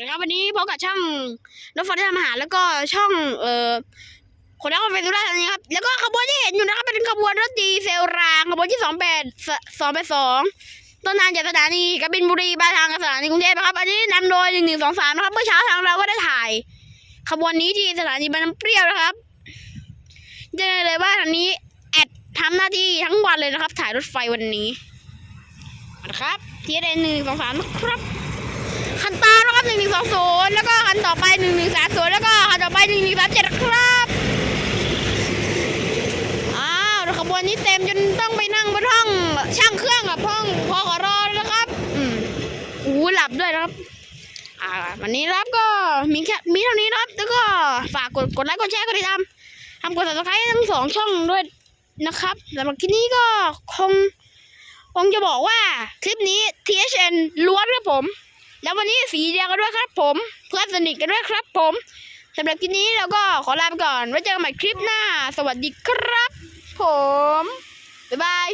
วัสดีครับวันนี้พบกับช่องรถไฟทำอาหารแล้วก็ช่องเอ่อคนรักรถไฟสุราษฎร์ธานีครับแล้วก็ขบวนที่เห็นอยู่นะครับเป็นขบวนรถดีเซลรางขบวนที่สองแปดสองแปดสองต้นทางจากสถานีกบินบุรีปลาทางสถานีกรุงเทพนะครับ อันนี้นำโดยหนึ่งหนึ่งสองสามนะครับเมื่อเช้าทางเราก็ได้ถ่าย ขบวนนี้ที่สถานีบางน้ำเปรี้ยวนะครับจะได้เลยว่าอันนี้แอดทำหน้าที่ทั้งวันเลยนะครับ ถ่ายรถไฟวันนี้นะครับที่ได้หนึ่งสองสามนะครับคันตาับหนึ่งหนึ่งสองศูนย์แล้วก็คันต่อไปหนึ่งหนึ่งสามศูนย์แล้วก็คันต่อไปหนึ่งหนึ่งสามเจ็ดครับ อ้าวขบวนนี้เต็มจนต้องไปนั่งบนห้องช่างเครื่องกับห้องพอขอรอนะครับ อืมอู้หลับด้วยนะครับอ่าวันนี้ครับก็มีแค่มีเท่านี้นะครับ แล้วก็ฝากกดกดไลค์กดแชร์กดติดตามทำกด subscribe ทั้งสองช่องด้วยนะครับสำหรับคลิปนี้ก็คงคงจะบอกว่าคลิปนี้ THN ล้วนครับผม แล้ววันนี้สีแดงกันด้วยครับผม เพื่อนสนิทกันด้วยครับผมสำหรับคลิปนี้เราก็ขอลาไปก่อนไว้เจอกันใหม่คลิปหน้า สวัสดีครับ ผมบ๊ายบาย